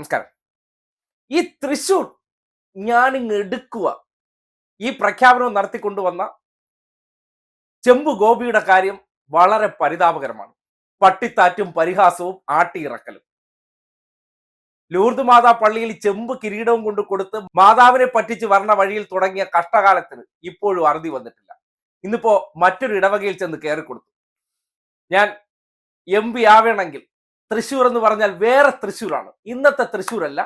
നമസ്കാരം. ഈ തൃശൂർ ഞാനിങ്ങ് എടുക്കുക ഈ പ്രഖ്യാപനം നടത്തിക്കൊണ്ടുവന്ന ചെമ്പു ഗോപിയുടെ കാര്യം വളരെ പരിതാപകരമാണ്. പട്ടിത്താറ്റും പരിഹാസവും ആട്ടിയിറക്കലും. ലൂർദ് മാതാ പള്ളിയിൽ ചെമ്പ് കിരീടവും കൊണ്ട് കൊടുത്ത് മാതാവിനെ പറ്റിച്ച് വരണ വഴിയിൽ തുടങ്ങിയ കഷ്ടകാലത്തിന് ഇപ്പോഴും അറുതി വന്നിട്ടില്ല. ഇന്നിപ്പോ മറ്റൊരു ഇടവകയിൽ ചെന്ന് കയറി കൊടുത്തു ഞാൻ എം പി ആവണമെങ്കിൽ തൃശ്ശൂർ എന്ന് പറഞ്ഞാൽ വേറെ തൃശ്ശൂരാണ്. ഇന്നത്തെ തൃശ്ശൂരല്ല.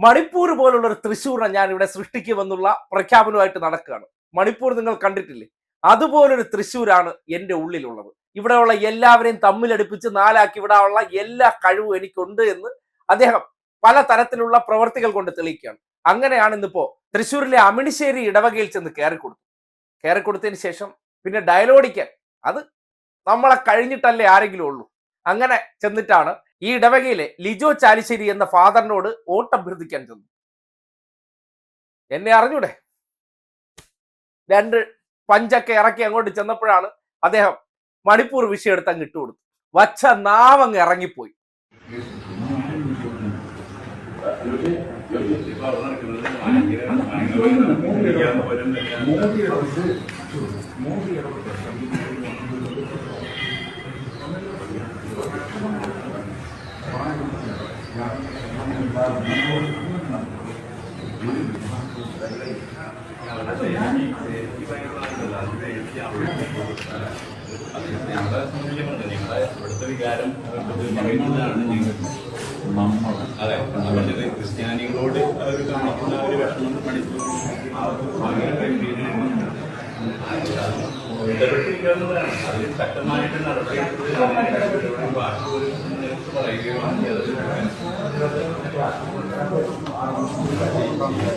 മണിപ്പൂർ പോലുള്ള ഒരു തൃശ്ശൂരിനെ ഞാൻ ഇവിടെ സൃഷ്ടിക്കുമെന്നുള്ള പ്രഖ്യാപനമായിട്ട് നടക്കുകയാണ്. മണിപ്പൂർ നിങ്ങൾ കണ്ടിട്ടില്ലേ? അതുപോലൊരു തൃശ്ശൂരാണ് എന്റെ ഉള്ളിലുള്ളത്. ഇവിടെയുള്ള എല്ലാവരെയും തമ്മിലടുപ്പിച്ച് നാലാക്കി വിടാനുള്ള എല്ലാ കഴിവും എനിക്കുണ്ട് എന്ന് അദ്ദേഹം പല തരത്തിലുള്ള പ്രവർത്തികൾ കൊണ്ട് തെളിയിക്കുകയാണ്. അങ്ങനെയാണ് ഇന്നിപ്പോ തൃശ്ശൂരിലെ അമിണിശ്ശേരി ഇടവകയിൽ ചെന്ന് കയറി കൊടുത്തു കയറി കൊടുത്തതിന് ശേഷം പിന്നെ ഡയലോഡിക്കാൻ അത് നമ്മളെ കഴിഞ്ഞിട്ടല്ലേ ആരെങ്കിലും ഉള്ളൂ. അങ്ങനെ ചെന്നിട്ടാണ് ഈ ഇടവകയിലെ ലിജോ ചാലിശ്ശേരി എന്ന ഫാദറിനോട് വോട്ട് അഭ്യർത്ഥിക്കാൻ ചെന്നു എന്നെ അറിഞ്ഞൂടെ? രണ്ട് പഞ്ചൊക്കെ ഇറക്കി അങ്ങോട്ട് ചെന്നപ്പോഴാണ് അദ്ദേഹം മണിപ്പൂർ വിഷയം എടുത്ത് അങ്ങ് ഇട്ടുകൊടുത്തു വച്ച നാവങ്ങ് ഇറങ്ങിപ്പോയി. ഞങ്ങളെ സംബന്ധിച്ചിടത്തോളം നിങ്ങളെ ഇവിടുത്തെ വികാരം നമ്മൾ അതെ പറഞ്ഞത് ക്രിസ്ത്യാനികളോട് അവർ കാണിക്കുന്ന ഒരു വിഷമം പഠിച്ചു അങ്ങനെ ഇടപെട്ടിരിക്കുന്നതാണ് അതിൽ ശക്തമായിട്ട് നടപടിയെടുത്ത് ബാക്കി ഒരു ചെയ്തത്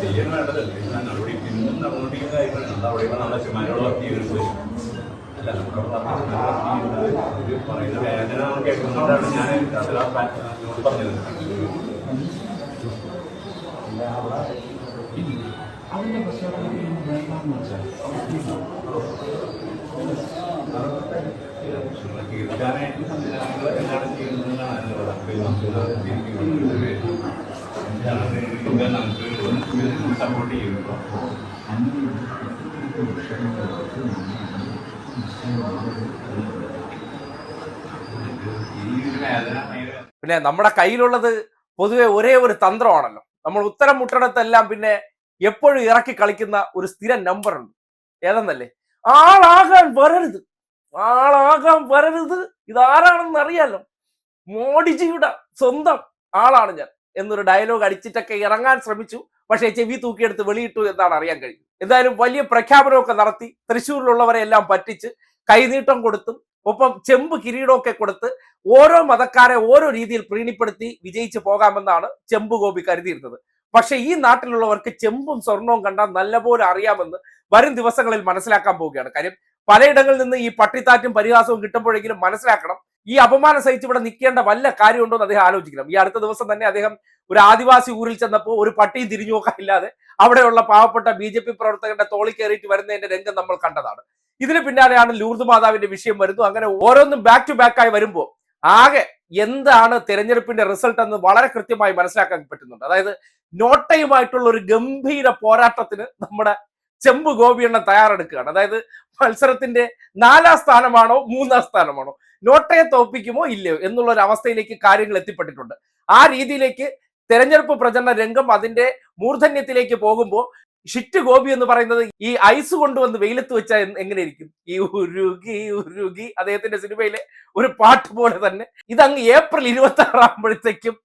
ചെയ്യാൻ വേണ്ടതല്ലേ നടപടി പിന്നും നടപടിക്കുന്ന കാര്യങ്ങളാണ് നടപടി നമ്മുടെ ചുമരോളൊക്കെ അല്ല നമ്മുടെ പറയുന്ന വേദന നമ്മൾ കേൾക്കുന്നുണ്ടാണ് ഞാൻ അതിലാ പറഞ്ഞത് അതിന്റെ പ്രശ്നം വേണ്ടെന്ന് വെച്ചാൽ പിന്നെ നമ്മുടെ കയ്യിലുള്ളത് പൊതുവെ ഒരേ ഒരു തന്ത്രമാണല്ലോ. നമ്മൾ ഉത്തരം മുട്ടണത്തെല്ലാം പിന്നെ എപ്പോഴും ഇറക്കി കളിക്കുന്ന ഒരു സ്ഥിര നമ്പർ ഉണ്ട്. ഏതെന്നല്ലേ? ആളാകാൻ വരരുത്. ആളാകാൻ വരരുത്. ഇതാരാണെന്ന് അറിയാലോ. മോഡിജിയുടെ സ്വന്തം ആളാണ് ഞാൻ. എന്നൊരു ഡയലോഗ് അടിച്ചിട്ടൊക്കെ ഇറങ്ങാൻ ശ്രമിച്ചു. പക്ഷേ ചെവി തൂക്കിയെടുത്ത് വെളിയിട്ടു എന്നാണ് അറിയാൻ കഴിഞ്ഞത് എന്തായാലും വലിയ പ്രഖ്യാപനമൊക്കെ നടത്തി തൃശ്ശൂരിലുള്ളവരെ എല്ലാം പറ്റിച്ച് കൈനീട്ടം കൊടുത്തും ഒപ്പം ചെമ്പ് കിരീടമൊക്കെ കൊടുത്ത് ഓരോ മതക്കാരെ ഓരോ രീതിയിൽ പ്രീണിപ്പെടുത്തി വിജയിച്ചു പോകാമെന്നാണ് ചെമ്പ് ഗോപി കരുതിയിരുന്നത്. പക്ഷെ ഈ നാട്ടിലുള്ളവർക്ക് ചെമ്പും സ്വർണവും കണ്ടാൽ നല്ലപോലെ അറിയാമെന്ന് വരും ദിവസങ്ങളിൽ മനസ്സിലാക്കാൻ പോവുകയാണ്. കാര്യം പലയിടങ്ങളിൽ നിന്ന് ഈ പട്ടിത്താറ്റും പരിഹാസവും കിട്ടുമ്പോഴെങ്കിലും മനസ്സിലാക്കണം ഈ അപമാനം സഹിച്ച് ഇവിടെ നിൽക്കേണ്ട വല്ല കാര്യമുണ്ടോ എന്ന് അദ്ദേഹം ആലോചിക്കണം. ഈ അടുത്ത ദിവസം തന്നെ അദ്ദേഹം ഒരു ആദിവാസി ഊരിൽ ചെന്നപ്പോൾ ഒരു പട്ടിയും തിരിഞ്ഞു നോക്കാനില്ലാതെ അവിടെയുള്ള പാവപ്പെട്ട ബി ജെ പി പ്രവർത്തകരുടെ തോളി കയറിയിട്ട് വരുന്നതിന്റെ രംഗം നമ്മൾ കണ്ടതാണ്. ഇതിന് പിന്നാലെയാണ് ലൂർദ് മാതാവിന്റെ വിഷയം വരുന്നു അങ്ങനെ ഓരോന്നും ബാക്ക് ടു ബാക്ക് ആയി വരുമ്പോൾ ആകെ എന്താണ് തെരഞ്ഞെടുപ്പിന്റെ റിസൾട്ട് എന്ന് വളരെ കൃത്യമായി മനസ്സിലാക്കാൻ പറ്റുന്നുണ്ട്. അതായത് നോട്ടയുമായിട്ടുള്ള ഒരു ഗംഭീര പോരാട്ടത്തിന് നമ്മുടെ ചെമ്പ് ഗോപിയെണ്ണ തയ്യാറെടുക്കുകയാണ്. അതായത് മത്സരത്തിന്റെ നാലാം സ്ഥാനമാണോ മൂന്നാം സ്ഥാനമാണോ നോട്ടയെ തോപ്പിക്കുമോ ഇല്ലയോ എന്നുള്ള ഒരു അവസ്ഥയിലേക്ക് കാര്യങ്ങൾ എത്തിപ്പെട്ടിട്ടുണ്ട്. ആ രീതിയിലേക്ക് തെരഞ്ഞെടുപ്പ് പ്രചരണ രംഗം അതിന്റെ മൂർധന്യത്തിലേക്ക് പോകുമ്പോൾ ഷിറ്റ് ഗോപി എന്ന് പറയുന്നത് ഈ ഐസ് കൊണ്ടുവന്ന് വെയിലത്ത് വെച്ചാൽ എങ്ങനെയിരിക്കും? ഈ ഉരുകി ഉരുകി അദ്ദേഹത്തിന്റെ സിനിമയിലെ ഒരു പാട്ട് പോലെ തന്നെ. ഇതങ്ങ് ഏപ്രിൽ ഇരുപത്തി ആറാകുമ്പോഴത്തേക്കും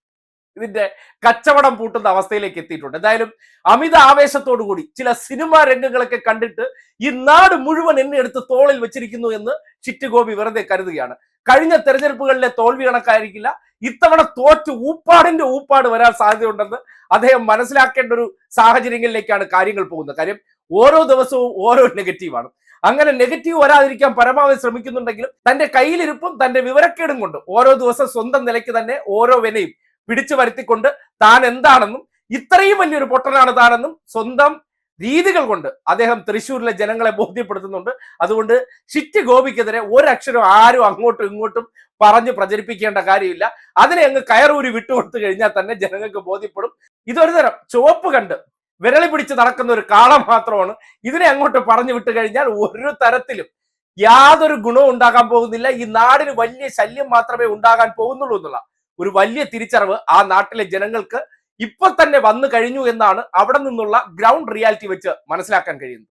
ഇതിന്റെ കച്ചവടം പൂട്ടുന്ന അവസ്ഥയിലേക്ക് എത്തിയിട്ടുണ്ട്. എന്തായാലും അമിത ആവേശത്തോടു കൂടി ചില സിനിമാ രംഗങ്ങളൊക്കെ കണ്ടിട്ട് ഈ നാട് മുഴുവൻ എന്നെ എടുത്ത് തോളിൽ വെച്ചിരിക്കുന്നു എന്ന് ചിറ്റുഗോപി വെറുതെ കരുതുകയാണ്. കഴിഞ്ഞ തെരഞ്ഞെടുപ്പുകളിലെ തോൽവി കണക്കായിരിക്കില്ല. ഇത്തവണ തോറ്റ് ഊപ്പാടിന്റെ ഊപ്പാട് വരാൻ സാധ്യതയുണ്ടെന്ന് അദ്ദേഹം മനസ്സിലാക്കേണ്ട ഒരു സാഹചര്യങ്ങളിലേക്കാണ് കാര്യങ്ങൾ പോകുന്നത്. കാര്യം ഓരോ ദിവസവും ഓരോ നെഗറ്റീവാണ്. അങ്ങനെ നെഗറ്റീവ് വരാതിരിക്കാൻ പരമാവധി ശ്രമിക്കുന്നുണ്ടെങ്കിലും തന്റെ കയ്യിലിരിപ്പും തന്റെ വിവരക്കേടും കൊണ്ട് ഓരോ ദിവസം സ്വന്തം നിലയ്ക്ക് തന്നെ ഓരോ വിനയും പിടിച്ചു വരുത്തിക്കൊണ്ട് താൻ എന്താണെന്നും ഇത്രയും വലിയൊരു പൊട്ടനാണ് താനെന്നും സ്വന്തം രീതികൾ കൊണ്ട് അദ്ദേഹം തൃശ്ശൂരിലെ ജനങ്ങളെ ബോധ്യപ്പെടുത്തുന്നുണ്ട്. അതുകൊണ്ട് ഷിറ്റ് ഗോപിക്കെതിരെ ഒരക്ഷരം ആരും അങ്ങോട്ടും ഇങ്ങോട്ടും പറഞ്ഞ് പ്രചരിപ്പിക്കേണ്ട കാര്യമില്ല. അതിനെ അങ്ങ് കയറൂരി വിട്ടുകൊടുത്തു കഴിഞ്ഞാൽ തന്നെ ജനങ്ങൾക്ക് ബോധ്യപ്പെടും. ഇതൊരു തരം ചുവപ്പ് കണ്ട് വിരളി പിടിച്ച് നടക്കുന്ന ഒരു കാളം മാത്രമാണ് ഇതിനെ അങ്ങോട്ട് പറഞ്ഞു വിട്ടു കഴിഞ്ഞാൽ ഒരു തരത്തിലും യാതൊരു ഗുണവും ഉണ്ടാകാൻ പോകുന്നില്ല. ഈ നാടിന് വലിയ ശല്യം മാത്രമേ ഉണ്ടാകാൻ പോകുന്നുള്ളൂ എന്നുള്ള ഒരു വലിയ തിരിച്ചറിവ് ആ നാട്ടിലെ ജനങ്ങൾക്ക് ഇപ്പൊ തന്നെ വന്നു കഴിഞ്ഞു എന്നാണ് അവിടെ നിന്നുള്ള ഗ്രൗണ്ട് റിയാലിറ്റി വെച്ച് മനസ്സിലാക്കാൻ കഴിയുന്നത്.